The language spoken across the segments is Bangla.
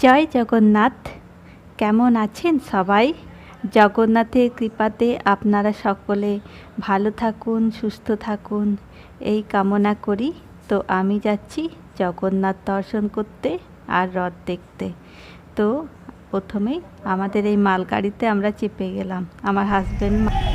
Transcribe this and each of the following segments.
জয় জগন্নাথ। কেমন আছেন সবাই? জগন্নাথের কৃপাতে আপনারা সকলে ভালো থাকুন, সুস্থ থাকুন। এই কামনা করি। তো আমি যাচ্ছি জগন্নাথ দর্শন করতে আর রথ দেখতে। তো প্রথমেই আমাদের এই মালগাড়িতে আমরা চেপে গেলাম। আমার হাজব্যান্ড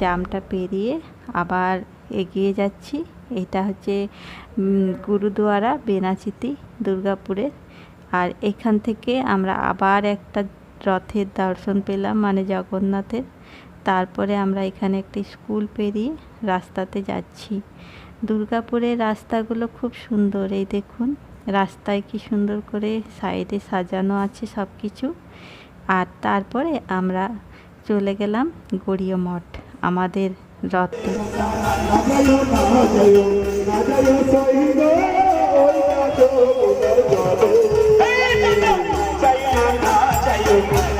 জামটা পেরিয়ে আবার এগিয়ে যাচ্ছি। এটা হচ্ছে গুরুদুয়ারা, বেনাচিতি, দুর্গাপুরের। আর এখান থেকে আমরা আবার একটা রথের দর্শন পেলাম মানে জগন্নাথের। তারপরে আমরা এখানে একটি স্কুল পেরিয়ে রাস্তাতে যাচ্ছি। দুর্গাপুরের রাস্তাগুলো খুব সুন্দর, এই দেখুন। রাস্তায় কি সুন্দর করে সাইডে সাজানো আছে সব কিছু আর তারপরে আমরা চলে গেলাম গড়িয়া মঠ আমাদের রথ Thank Hare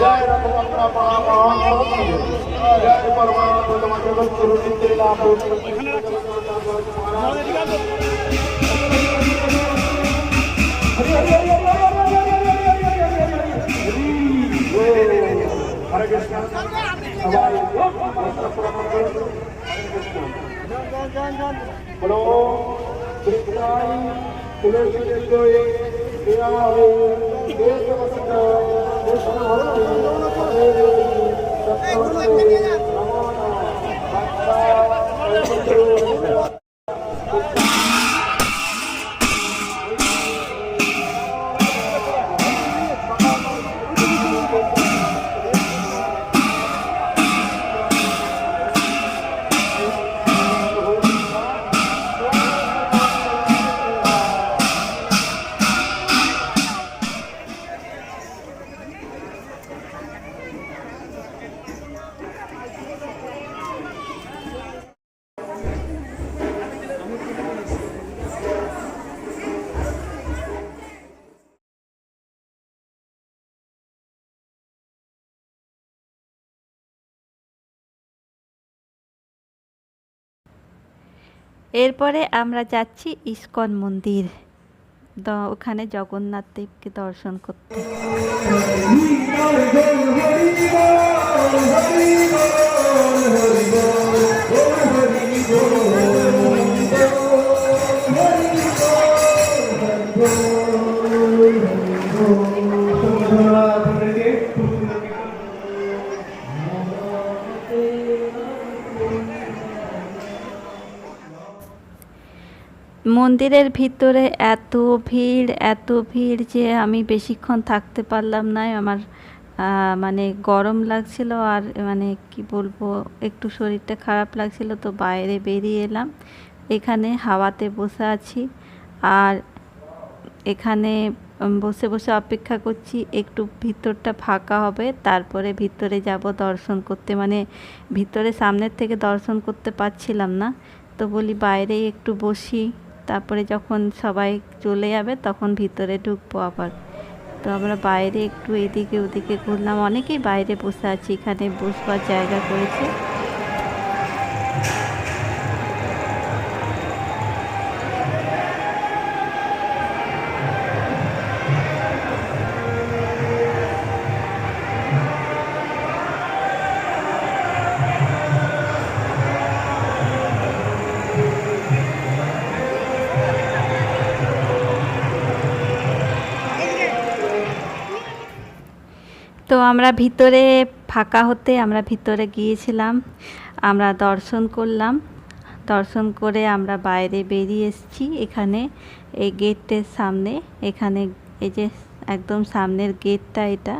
জয় রঘুবংশ মহামহোৎসব জয় পরমানন্দ তোমাকে গুরু নিত্য লাভ হরে কৃষ্ণ সবাই বলো কৃষ্ণাই তুলসী Thank you. এরপরে আমরা যাচ্ছি ইস্কন মন্দির। ওখানে জগন্নাথ দেবকে দর্শন করতে। মন্দিরের ভিতরে এত ভিড় এত ভিড় যে আমি বেশিক্ষণ থাকতে পারলাম না। আমার মানে গরম লাগছিল আর মানে কি বলব, একটু শরীরটা খারাপ লাগছিল তো বাইরে বেরিয়ে এলাম। এখানে হাওয়াতে বসে আছি আর এখানে বসে বসে অপেক্ষা করছি, একটু ভিতরটা ফাঁকা হবে, তারপরে ভিতরে যাব দর্শন করতে। মানে ভিতরে সামনের থেকে দর্শন করতে পারছিলাম না, তো বলি বাইরে একটু বসি। তারপরে যখন সবাই চলে যাবে তখন ভিতরে ঢুকবো আবার। তো আমরা বাইরে একটু এদিকে ওদিকে ঘুরলাম। অনেকেই বাইরে বসে আছি, এখানে বসবার জায়গা করেছে। আমরা ভিতরে ফাঁকা হতে আমরা ভিতরে গিয়েছিলাম, আমরা দর্শন করলাম। দর্শন করে আমরা বাইরে বেরিয়ে এসেছি, এখানে এই গেটের সামনে। এখানে এই যে একদম সামনের গেটটা এটা।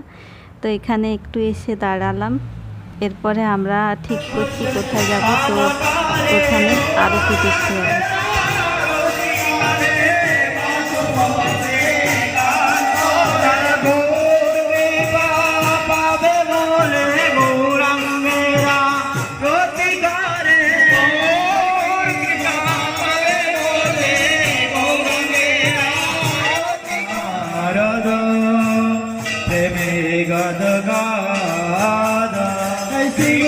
তো এখানে একটু এসে দাঁড়ালাম। এরপরে আমরা ঠিক করছি কোথায় যাব, তো ওখানে আরতি দেখতে গাদ শিব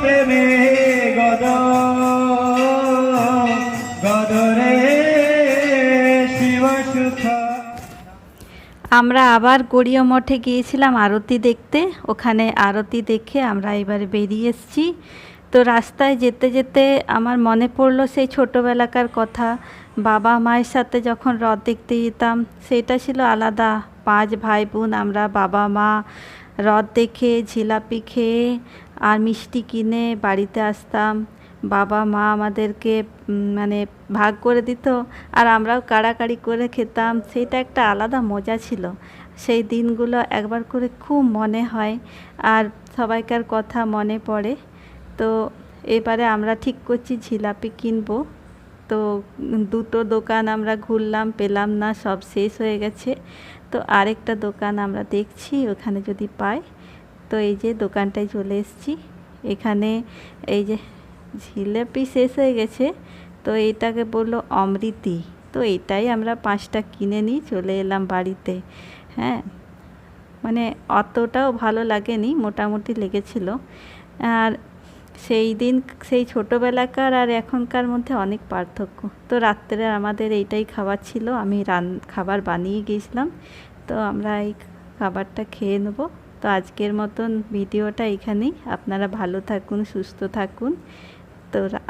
প্রেমে গদ। আমরা আবার গড়িয়া মঠে গিয়েছিলাম আরতি দেখতে। ওখানে আরতি দেখে আমরা এবার বেরিয়ে এসেছি। তো রাস্তায় যেতে যেতে আমার মনে পড়ল সেই ছোটোবেলাকার কথা। বাবা মায়ের সাথে যখন রথ দেখতে যেতাম, সেটা ছিল আলাদা। পাঁচ ভাই বোন আমরা বাবা মা, রথ দেখে জিলাপি খেয়ে আর মিষ্টি কিনে বাড়িতে আসতাম। বাবা, মা আমাদেরকে মানে ভাগ করে দিত আর আমরাও কাড়াকাড়ি করে খেতাম। সেটা একটা আলাদা মজা ছিল। সেই দিনগুলো একবার করে খুব মনে হয় আর সবাইকার কথা মনে পড়ে। তো এবারে আমরা ঠিক করছি জিলাপি কিনবো। তো দুটো দোকান আমরা ঘুরলাম, পেলাম না, সব শেষ হয়ে গেছে। তো আরেকটা দোকান আমরা দেখছি, ওখানে যদি পাই। তো এই যে দোকানটায় চলে এসেছি। এখানে এই যে জিলাপি শেষ হয়ে গেছে, তো এইটাকে বলল অমৃতি। তো এটাই আমরা পাঁচটা কিনে নিই চলে এলাম বাড়িতে। হ্যাঁ মানে অতটাও ভালো লাগেনি, মোটামুটি লেগেছিল। আর সেই দিন, সেই ছোটোবেলাকার আর এখনকার মধ্যে অনেক পার্থক্য। তো রাত্রে আমাদের এইটাই খাবার ছিল, আমি রান, খাবার বানিয়ে গিয়েছিলাম। তো আমরা এই খাবারটা খেয়ে নেব। তো আজকের মতন ভিডিওটা এখানেই। আপনারা ভালো থাকুন, সুস্থ থাকুন। তো রা-